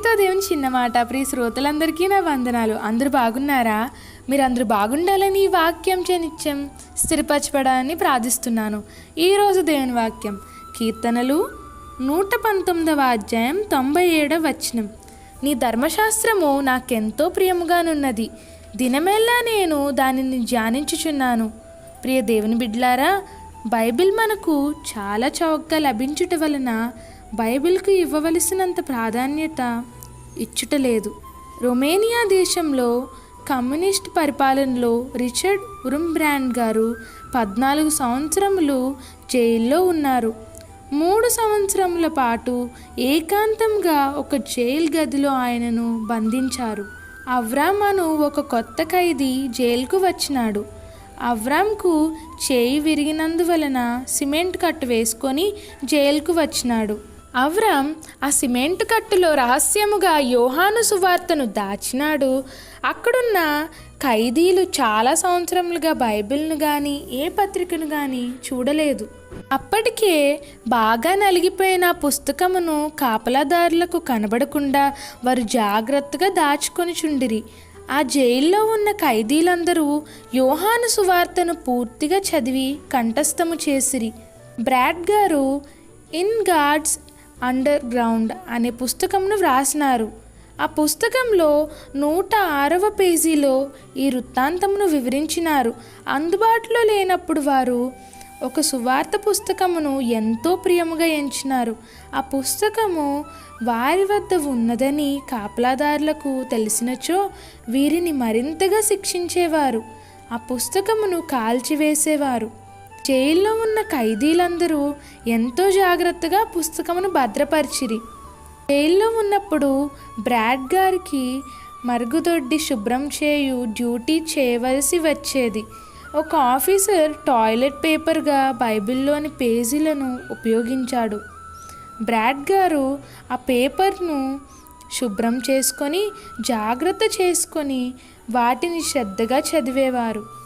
మీతో దేవుని చిన్నమాట ప్రియ శ్రోతలందరికీ నా వందనాలు. అందరూ బాగున్నారా? మీరందరూ బాగుండాలని ఈ వాక్యం నిత్యం స్థిరపరచబడాలని ప్రార్థిస్తున్నాను. ఈరోజు దేవుని వాక్యం కీర్తనలు నూట పంతొమ్మిదవ అధ్యాయం తొంభై ఏడవ వచనం. నీ ధర్మశాస్త్రము నాకెంతో ప్రియముగానున్నది. దినమెల్లా నేను దానిని ధ్యానించుచున్నాను. ప్రియ దేవుని బిడ్లారా బైబిల్ మనకు చాలా చౌకగా లభించుట వలన బైబిల్కు ఇవ్వవలసినంత ప్రాధాన్యత ఇచ్చుటలేదు రొమేనియా దేశంలో కమ్యూనిస్ట్ పరిపాలనలో రిచర్డ్ ఉరుంబ్రాండ్ గారు పద్నాలుగు సంవత్సరములు జైల్లో ఉన్నారు. మూడు సంవత్సరముల పాటు ఏకాంతంగా ఒక జైలు గదిలో ఆయనను బంధించారు. అవ్రామ్ అను ఒక కొత్త ఖైదీ జైలుకు వచ్చినాడు. అవ్రామ్కు చేయి విరిగినందువలన సిమెంట్ కట్టు వేసుకొని జైలుకు వచ్చినాడు. అవ్రామ్ ఆ సిమెంట్ కట్టులో రహస్యముగా యోహాను సువార్తను దాచినాడు. అక్కడున్న ఖైదీలు చాలా సంవత్సరములుగా బైబిల్ను కానీ ఏ పత్రికను కానీ చూడలేదు. అప్పటికే బాగా నలిగిపోయిన పుస్తకమును కాపలాదారులకు కనబడకుండా వారు జాగ్రత్తగా దాచుకొని చుండిరి. ఆ జైల్లో ఉన్న ఖైదీలందరూ యోహాను సువార్తను పూర్తిగా చదివి కంఠస్థము చేసిరి. బ్రాడ్ గారు ఇన్ గాడ్స్ అండర్ గ్రౌండ్ అనే పుస్తకంను వ్రాసినారు. ఆ పుస్తకంలో నూట ఆరవ పేజీలో ఈ వృత్తాంతమును వివరించినారు. అందుబాటులో లేనప్పుడు వారు ఒక సువార్త పుస్తకమును ఎంతో ప్రియముగా ఎంచినారు. ఆ పుస్తకము వారి వద్ద ఉన్నదని కాపలాదారులకు తెలిసినచో వీరిని మరింతగా శిక్షించేవారు. ఆ పుస్తకమును కాల్చివేసేవారు. జైల్లో ఉన్న ఖైదీలందరూ ఎంతో జాగ్రత్తగా పుస్తకమును భద్రపరిచిరి. జైల్లో ఉన్నప్పుడు బ్రాడ్ గారికి మరుగుదొడ్డి శుభ్రం చేయు డ్యూటీ చేయవలసి వచ్చేది. ఒక ఆఫీసర్ టాయిలెట్ పేపర్గా బైబిల్లోని పేజీలను ఉపయోగించాడు. బ్రాడ్ గారు ఆ పేపర్ను శుభ్రం చేసుకొని జాగ్రత్త చేసుకొని వాటిని శ్రద్ధగా చదివేవారు.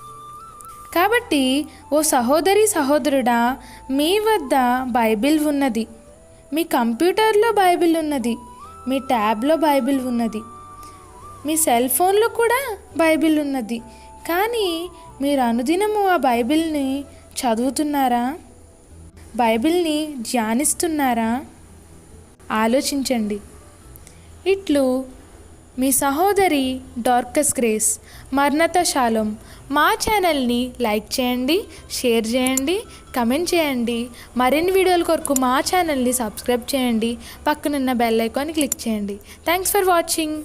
కాబట్టి ఓ సహోదరి సహోదరుడా మీ వద్ద బైబిల్ ఉన్నది. మీ కంప్యూటర్లో బైబిల్ ఉన్నది. మీ ట్యాబ్లో బైబిల్ ఉన్నది. మీ సెల్ ఫోన్లో కూడా బైబిల్ ఉన్నది. కానీ మీరు అనుదినము ఆ బైబిల్ని చదువుతున్నారా? బైబిల్ని ధ్యానిస్తున్నారా? ఆలోచించండి. ఇట్లు మీ సహోదరి డార్కస్ గ్రేస్ మర్ణత శాలం. మా ఛానల్ని లైక్ చేయండి షేర్ చేయండి కమెంట్ చేయండి. మరిన్ని వీడియోల కొరకు మా ఛానల్ని సబ్స్క్రైబ్ చేయండి. పక్కనున్న బెల్ ఐకాన్ క్లిక్ చేయండి. Thanks for watching.